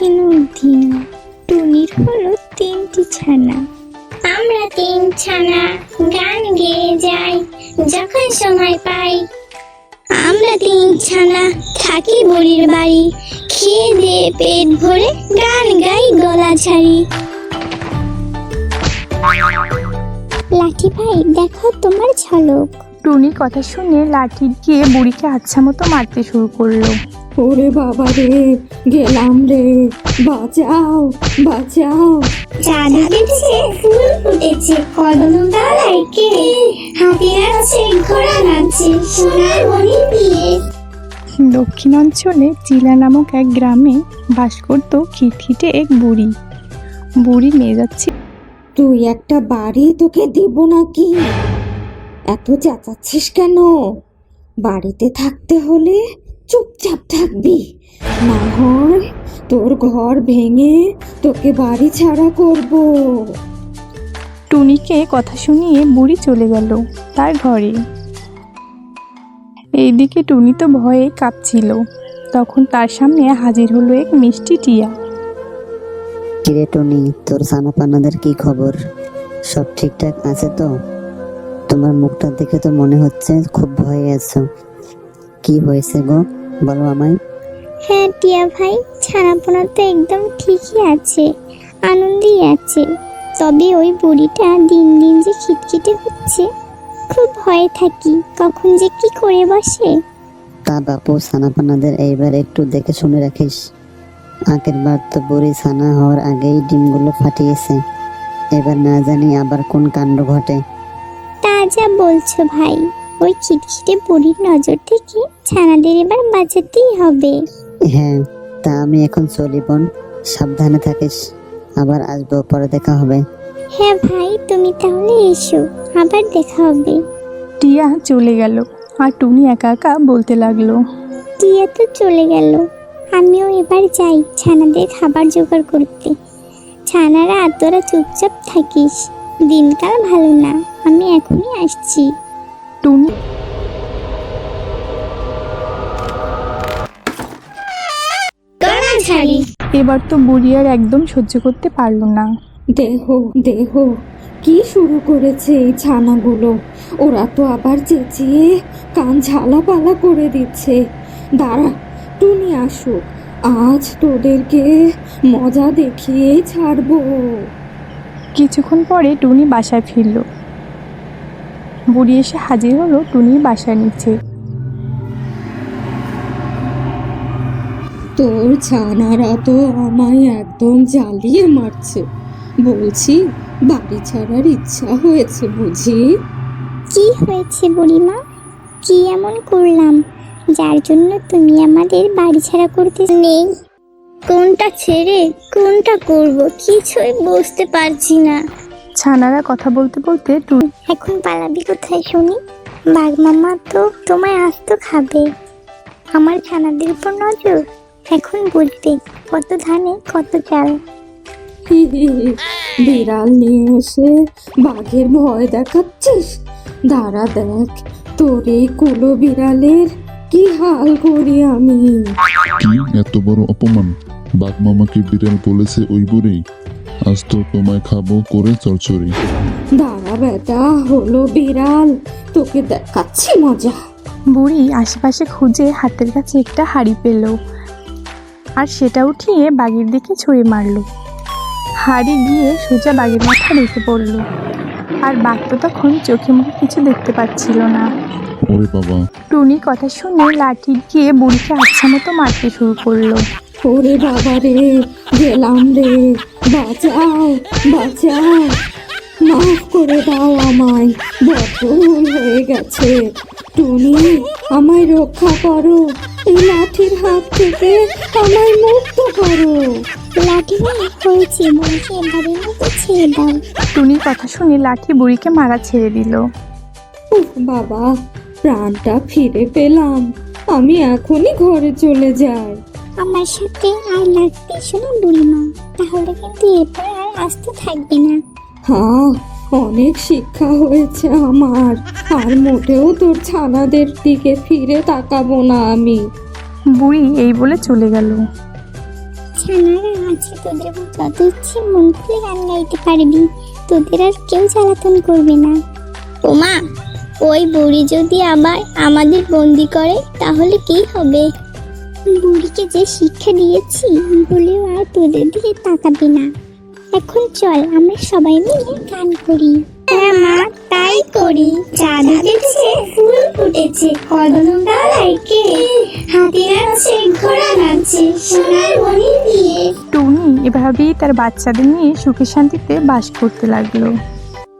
ঝিনুক দিন টুনির হলো তিনটি ছানা। আমরা তিন ছানা গান গেয়ে যাই যখন সময় পাই। আমরা তিন ছানা থাকি বুড়ির বাড়ি খেয়ে দিয়ে পেট ভরে গান গাই গলা ছাড়ি। লাঠি ভাই দেখো তোমার ঝলক। টুনি কথা শুনে লাঠি দিয়ে বুড়িকে আচ্ছা মতো মারতে শুরু করল। ওরে বাবা রে গেলাম রে। বাঁচাও বাঁচাও। উঠেছে ফুল ফুটেছে কদম তলায় কে? হাতি নাচছে ঘোড়া নাচছে সোনার মণি দিয়ে দক্ষিণ অঞ্চলে চিলা নামক এক গ্রামে বাস করত খিটখিটে এক বুড়ি। বুড়ি নিয়ে যাচ্ছে তুই একটা বাড়ি তোকে দেব নাকি? এত চেঁচাচ্ছিস কেন? বাড়িতে থাকতে হলে চুপচাপ থাকবি। না হয় তোর ঘর ভেঙে তোকে বাড়ি ছাড়া করব। টুনিকে কথা শুনিয়ে বুড়ি চলে গেল তার ঘরে। এইদিকে টুনি তো ভয়ে কাঁপছিল। তখন তার সামনে হাজির হলো এক মিষ্টি টিয়া। কিরে টুনি তোর সানাপানাদের কি খবর? সব ঠিকঠাক আছে তো? তোমার মুখটা দেখে তো মনে হচ্ছে খুব ভয়ে আছো। কি হয়েছে গো? বলো আমায়। হ্যাঁ টিয়া ভাই ছানাপোনা তো একদম ঠিকই আছে আনন্দেই আছে। তবে ওই বুড়িটা দিন দিন যে খিটখিটে হচ্ছে খুব ভয়ে থাকি। কখন যে কি করে বসে? তা বাপু সানাপানাদের এইবার একটু দেখে শুনে রাখিস। আগের বার তো বুড়ি ছানা হওয়ার আগেই ডিমগুলো ফাটিয়েছে। এবার না জানি আবার কোন কাণ্ড ঘটে। যা বলছো ভাই ওই খিটখিটে বুড়ির নজর থেকে ছানাদের এবার বাঁচাতেই হবে। হ্যাঁ তা আমি এখন চলি বোন সাবধানে থাকিস আবার আসব পরে দেখা হবে। হ্যাঁ ভাই তুমি তাহলে এসো আবার দেখা হবে। টিয়া চলে গেল আর টুনি একা একা বলতে লাগল। টিয়া তো চলে গেল আমিও এবার যাই ছানাদের খাবার জোগাড় করতে। ছানারা আর তোরা চুপচাপ থাকিস। দিনকাল ভালো না আমি এখনই আসছি। টুনি এবার তো বুড়ি আর একদম সহ্য করতে পারল না। দেহ দেহ কি শুরু করেছে এই ছানাগুলো? ওরা তো আবার চেঁচিয়ে কান ঝালাপালা করে দিচ্ছে। দাঁড়া টুনি আসুক। আজ তোদেরকে মজা দেখিয়ে ছাড়বো। কিছুক্ষণ পরে টুনি বাসায় ফিরল। বুড়ি এসে হাজির হলো টুনির বাসার নিচে। তোর ছানারা তো আমায় একদম জ্বালিয়ে মারছে। বলছি বাড়ি ছাড়ার ইচ্ছা হয়েছে বুঝি? কি হয়েছে বুড়িমা? কি এমন করলাম? যার জন্য তুমি আমাদের বাড়ি ছাড়া করতে নেই। কোনটা ছেড়ে কোনটা করব কিছুই বুঝতে পারছি না। ছানারা কথা বলতে বলতে টুনি এখন পালাবি কোথায় শুনি? বাঘ মামা তো তোমায় আস্ত খাবে। আমার ছানাদের উপর নজর? এখন বুঝবে কত ধানে কত চাল। বিড়াল নিয়ে এসে বাঘের ভয় দেখাচ্ছিস? দাঁড়া দেখ তোর এই কুলো বিড়ালের কি হাল করি আমি? কি? এত বড় অপমান। বাঘ মামাকে বিড়াল বলেছে ওই বুড়ি আজ তো তোমায় খাব করে চরচরি দাঁড়া বেটা হলো বিড়াল তোকে দেখাচ্ছি মজা। বুড়ি আশেপাশে খুঁজে হাতের কাছে একটা হাড়ি পেল আর সেটা উঠিয়ে বাঘের দিকে ছুঁড়ে মারলো। হাড়ি গিয়ে সোজা বাঘের মাথা রেখে পড়ল আর বাঘ তো তখন চোখে মুখে কিছু দেখতে পাচ্ছিল না। ওরে বাবা। টুনি কথা শুনে লাঠি দিয়ে বুড়িকে আচ্ছা মতো মারতে শুরু করল। ওরে বাবা রে গেলাম রে। বাঁচাও বাঁচাও। মাফ করে দাও আমায় বড্ড ভুল হয়ে গেছে। টুনি আমায় রক্ষা করো এই লাঠির হাত থেকে আমায় মুক্ত করো। লাঠি হয়েছে বলছি এবারের মতো ছেড়ে দাও। টুনির কথা শুনে লাঠি বুড়িকে মারা ছেড়ে দিল। উফ বাবা প্রাণটা ফিরে পেলাম। আমি এখনই ঘরে চলে যাই। আমার সাথে আর লাগতে শোনো বুড়িমা তাহলে কিন্তু এরপর আর আসতে থাকবে না। হ্যাঁ অনেক শিক্ষা হয়েছে আমার। আর মোটেও তোর ছানাদের দিকে ফিরে তাকাবো না আমি। বুড়ি এই বলে চলে গেল। ছানারা আজকে তোদের যত ইচ্ছে মন খুলে গান গাইতে পারবি। তোদের আর কেউ জ্বালাতন করবে না। ওমা ওই বুড়ি যদি আবার আমাদের বন্দি করে তাহলে কি হবে? বুড়িকে যে শিক্ষা দিয়েছি বলেও আর তোদের দিকে তাকাবে না। এখন চল আমরা সবাই মিলে গান করি। হ্যাঁ মা তাই করি। চাঁদ উঠেছে ফুল ফুটেছে কদম ডালাইকে হাতি নাচছে ঘোড়া নাচছে সোনার মনি দিয়ে টুনি এভাবেই তার বাচ্চাদের নিয়ে সুখে শান্তিতে বাস করতে লাগল।